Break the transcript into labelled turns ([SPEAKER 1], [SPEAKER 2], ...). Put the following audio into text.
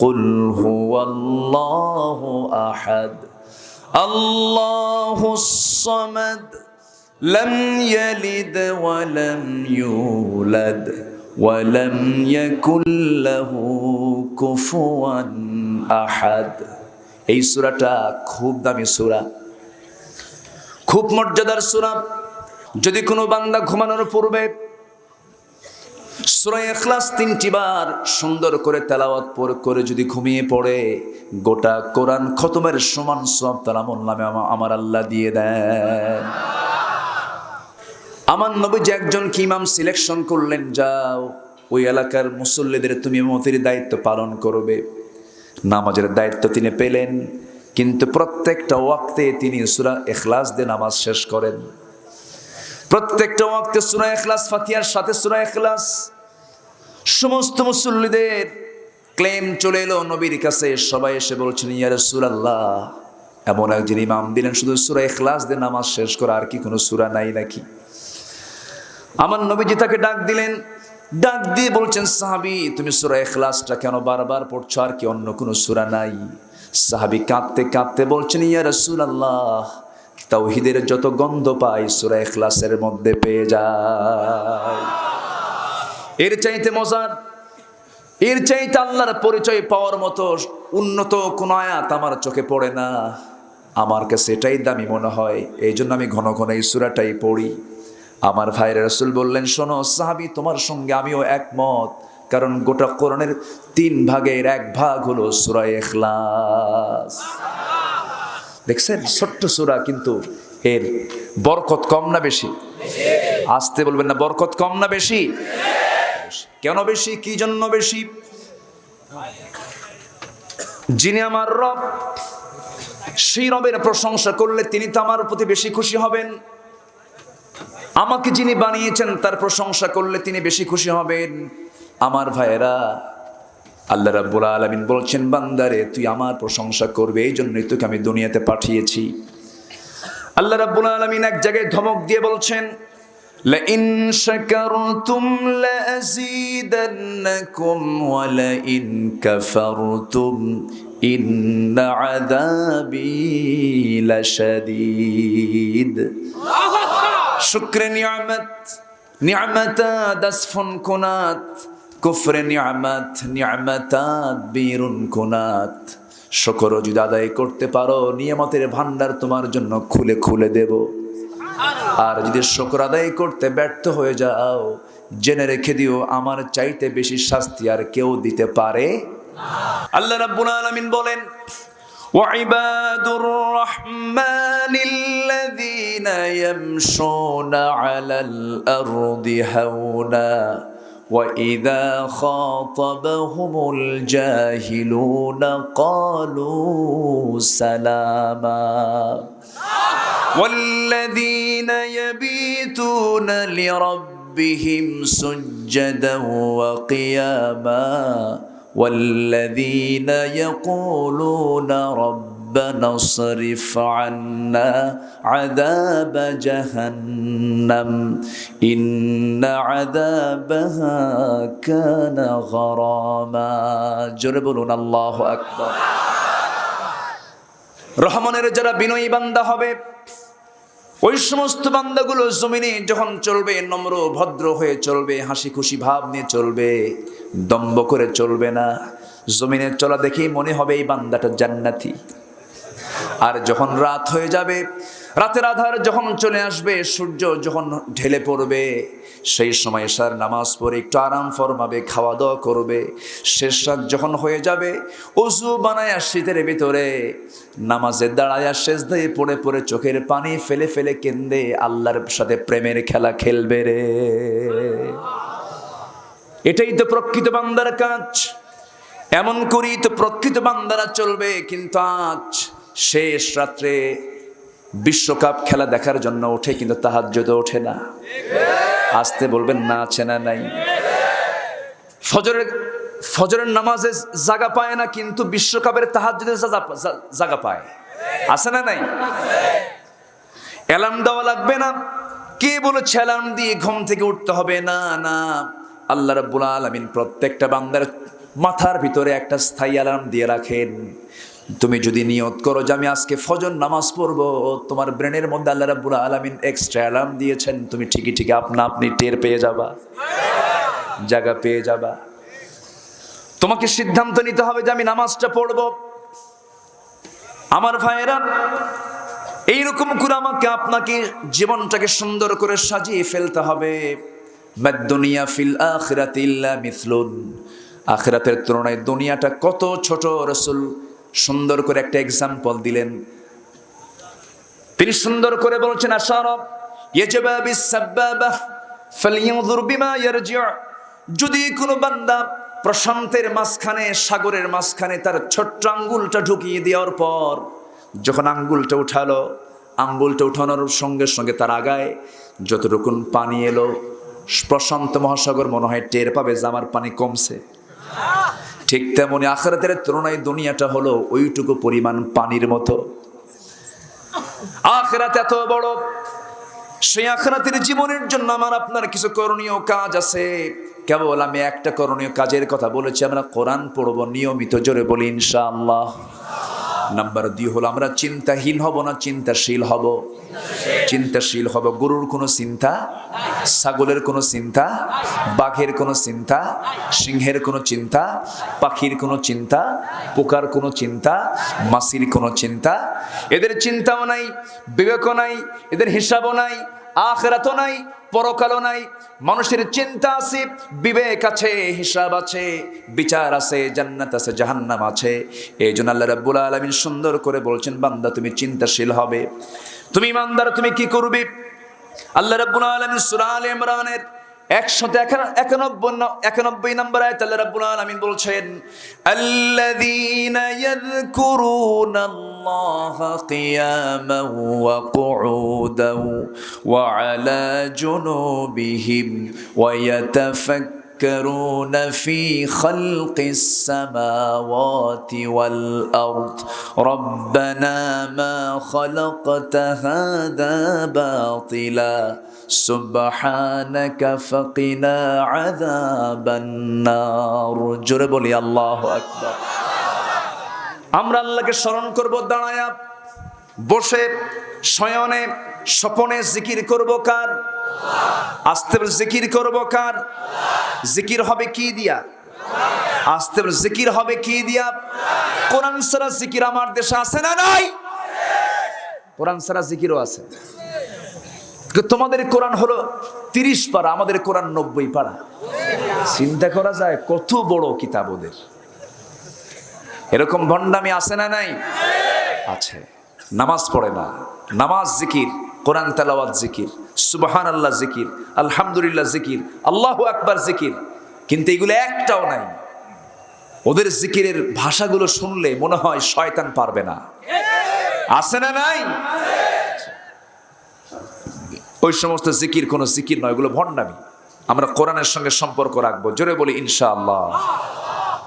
[SPEAKER 1] قل هو الله أحد الله الصمد لم يلد ولم يولد ولم يكن له كفوا أحد এই সূরাটা খুব দামি সূরা খুব মর্যাদার সূরা যদি কোনো বান্দা ঘুমানোর পূর্বে সূরা এখলাস তিনটি বার সুন্দর করে তেলাওয়াত পর করে যদি ঘুমিয়ে পড়ে, গোটা কোরআন খতমের সমান সব তার নামে আমার আল্লাহ দিয়ে দেন। আমার নবী যে একজন কি ইমাম সিলেকশন করলেন, যাও, ওই এলাকার মুসল্লিদের তুমি মতের দায়িত্ব পালন করবে। নামাজের দায়িত্ব তিনি পেলেন, কিন্তু প্রত্যেকটা ওয়াক্তে তিনি সুরা এখলাস দিয়ে নামাজ শেষ করেন। প্রত্যেকটা ওয়াক্তে সুরা এখলাস ফাতিয়ার সাথে সুরা এখলাস সমস্ত মুসল্লিদের ক্লেম চলে এলো নবীর কাছে। সবাই এসে বলছেন, ইয়া রাসূলুল্লাহ। এমন একজন ইমাম দিলেন, শুধু সুরা এখলাস দিয়ে নামাজ শেষ করা, আর কি কোনো সুরা নাই নাকি? আমার নবীজি তাকে ডাক দিলেন, ডাক দিয়ে বলছেন, সাহাবি, তুমি সুরা এখলাসটা কেন বারবার পড়ছো? আর কি অন্য কোনো সুরা নাই? সাহাবি কাঁদতে কাঁদতে বলছেন, ইয়া রাসূলুল্লাহ। তাওহীদের যত গন্ধ পাই সুরা এখলাসের মধ্যে পেয়ে যায়। এর চাইতে মজার, এর চাইতে আল্লাহর পরিচয় পাওয়ার মতো উন্নত কোন আয়াত আমার চোখে পড়ে না। আমার কাছে এটাই দামি মনে হয়। এই জন্য আমি ঘন ঘন এই সুরাটাই পড়ি। আমার ভাইয়ের রসুল বললেন, শোনো, সাহাবি তোমার সঙ্গে আমিও একমত। কারণ গোটা কোরআনের তিন ভাগের এক ভাগ হলো সুরা এখলাস দেখছেন? ছোট্ট সুরা কিন্তু এর বরকত কম না বেশি? আসতে বলবেন না, বরকত কম না বেশি? কেন বেশি? কি জন্য বেশি? যিনি আমার রব, সেই রবের প্রশংসা করলে তিনি তো আমার প্রতি বেশি খুশি হবেন। আমাকে যিনি বানিয়েছেন, তার প্রশংসা করলে তিনি বেশি খুশি হবেন। আমার ভাইয়েরা আল্লাহ রাব্বুল আলামিন বলছেন বান্দারে তুই আমার প্রশংসা করবে এই জন্যই তোকে আমি দুনিয়াতে পাঠিয়েছি আল্লাহ রাব্বুল আলামিন এক জায়গায় ধমক দিয়ে বলছেন لئن شكرتم لأزيدنكم ولئن كفرتم إن عذابي لشديد شكر نعمت نعمتات أسف كنات كفر نعمت نعمتات بير كنات শকর যদি আদায় করতে পারো নিয়ামতের ভান্ডার তোমার জন্য খুলে খুলে দেব আর যদি শকর আদায় করতে ব্যর্থ হয়ে যাও জেনে রেখে দিও আমার চাইতে বেশি শাস্তি আর কেউ দিতে পারে আল্লাহ রাব্বুল আলামিন বলেন وعباد الرحمن الذين يمشون على الأرض هونا وإذا خاطبهم الجاهلون قالوا سلاما والذين يبيتون لربهم سجدا وقياما والذين يقولون ربنا اصرف عنا عذاب جهنم إن عذابها كان غراما جربون الله أكبر রহমানের যারা বিনয়ী বান্দা হবে ওই সমস্ত বান্দাগুলো জমিনে যখন চলবে নম্র ভদ্র হয়ে চলবে হাসি খুশি ভাব নিয়ে চলবে দম্ব করে চলবে না জমিনে চলা দেখেই মনে হবে এই বান্দাটা জান্নাতি আর যখন রাত হয়ে যাবে, রাতের আধার যখন চলে আসবে, সূর্য যখন ঢেলে পড়বে, সেই সময় সার নামাজ পড়ে একটু আরাম ফরমাবে, খাওয়া দাওয়া করবে। শেষ রাত যখন হয়ে যাবে অজু বানায় শীতের ভিতরে নামাজে দাঁড়ায় শেষ দিয়ে পড়ে পড়ে চোখের পানি ফেলে ফেলে কেন্দে আল্লাহর সাথে প্রেমের খেলা খেলবে রে। এটাই তো প্রকৃত বান্দার কাজ। এমন করেই তো প্রকৃত বান্দারা চলবে, কিন্তু আজ শেষ রাত্রে বিশ্বকাপ খেলা দেখার জন্য ওঠে, কিন্তু তাহাজ্জুদ ওঠে না। আসতে বলবেন, না আছে না নাই। ফজরের ফজরের নামাজে জাগা পায় না, কিন্তু বিশ্বকাপের তাহাজ্জুদের জাগা- পায়। আছে না নাই? অ্যালার্ম দেওয়া লাগবে না। কে বলেছে অ্যালার্ম দিয়ে ঘুম থেকে উঠতে হবে? না না। আল্লাহ রাব্বুল আলামিন প্রত্যেকটা বান্দার মাথার ভিতরে একটা স্থায়ী অ্যালার্ম দিয়ে রাখেন। তুমি যদি নিয়ত করো যে আমি আজকে ফজর নামাজ পড়ব, তোমার ব্রেনের মধ্যে আল্লাহ রাব্বুল আলামিন এক্সট্রা অ্যালার্ম দিয়েছেন, তুমি ঠিকই ঠিকই আপনা আপনি টের পেয়ে যাবা, জায়গা পেয়ে যাবা। তোমাকে সিদ্ধান্ত নিতে হবে যে আমি নামাজটা পড়ব। আমার ভাইয়েরা, এইরকম করে আমাকে আপনাকে জীবনটাকে সুন্দর করে সাজিয়ে ফেলতে হবে। দুনিয়া ফিল আখিরাতিল্লা মিথলুন আখিরাতের তুলনায় দুনিয়াটা কত ছোট, রসুল। সুন্দর করে একটা এক্সাম্পল দিলেন। তিনি সুন্দর করে বলছেন আশারব যদি কোনো বান্দা প্রশান্তের মাঝখানে, সাগরের মাঝখানে তার ছোট্ট আঙ্গুলটা ঢুকিয়ে দেওয়ার পর, যখন আঙ্গুলটা উঠালো, আঙ্গুলটা উঠানোর সঙ্গে সঙ্গে তার আগায় যতটুকুন পানি এলো, প্রশান্ত মহাসাগর মনে হয় টের পাবে যে আমার পানি কমছে। ঠিক তেমনি আখরাতের তুলনায় দুনিয়াটা হলো ওইটুকু পরিমাণ পানির মতো। আখরাত এত বড়, সেই আখরাতের জীবনের জন্য আমার আপনার কিছু করণীয় কাজ আছে। কেবল আমি একটা করণীয় কাজের কথা বলেছি, আমরা কোরআন পড়ব নিয়মিত, জোরে বলি ইনশাআল্লাহ। নাম্বার দুই হলো, আমরা চিন্তাহীন হব না চিন্তাশীল হব? চিন্তাশীল হব, গরুর কোনো চিন্তা ছাগলের কোনো চিন্তা, বাঘের কোনো চিন্তা, সিংহের কোনো চিন্তা, পাখির কোনো চিন্তা, পোকার কোনো চিন্তা মাসির কোনো চিন্তা। এদের চিন্তাও নাই, বিবেকও নাই, এদের হিসাবও নাই, আখেরাতও নাই, পরকালও নাই। মানুষের চিন্তা আছে, বিবেক আছে, হিসাব আছে, বিচার আছে, জান্নাত আছে, জাহান্নাম আছে। এই জন্য আল্লাহ রাব্বুল আলামিন সুন্দর করে বলছেন, বান্দা তুমি চিন্তাশীল হবে। তুমি ইমানদার, তুমি কি করবে? আল্লাহ রাব্বুল আলামিন সূরা আলে ইমরানের একশত একানব্বই একানব্বই নম্বর আয়াত আল্লাহ রাব্বুল আলামিন বলছেন, আল্লাযীনা ইয়াযকুরুনাল্লাহা কিয়ামান ওয়া কুউদান ওয়া আলা জুনুবিহিম يتفكرون في خلق السماوات والأرض ربنا ما خلقت هذا باطلا سبحانك فقنا عذاب النار জোরে বলি আল্লাহু আকবার আমরা আল্লাহকে স্মরণ করব দাঁড়ায়া বসে শয়নে স্বপনে জিকির করব কার? আস্তে জিকির করব কার? জিকির হবে কি দিয়া? আস্তে জিকির হবে কি দিয়া? কোরআন সারা জিকির আমার দেশে আছে না নাই? কোরআন সারা জিকিরও আছে। তোমাদের কোরআন হলো তিরিশ পারা, আমাদের কোরআন নব্বই পারা। চিন্তা করা যায়, কত বড় কিতাব ওদের। এরকম ভণ্ডামি আছে না নাই? আছে। নামাজ পড়ে না। নামাজ জিকির। কোরআন তেলাওয়াত জিকির সুবাহান আল্লাহ জিকির, আলহামদুলিল্লাহ জিকির, আল্লাহ আকবার জিকির। কিন্তু এগুলো একটাও নাই। ওদের জিকিরের ভাষাগুলো শুনলে মনে হয় শয়তান পারবে না। আছে না নাই? ওই সমস্ত জিকির কোনো জিকির নয়, এগুলো ভণ্ডামি। আমরা কোরআনের সঙ্গে সম্পর্ক রাখব। জোরে বলি, ইনশাআল্লাহ।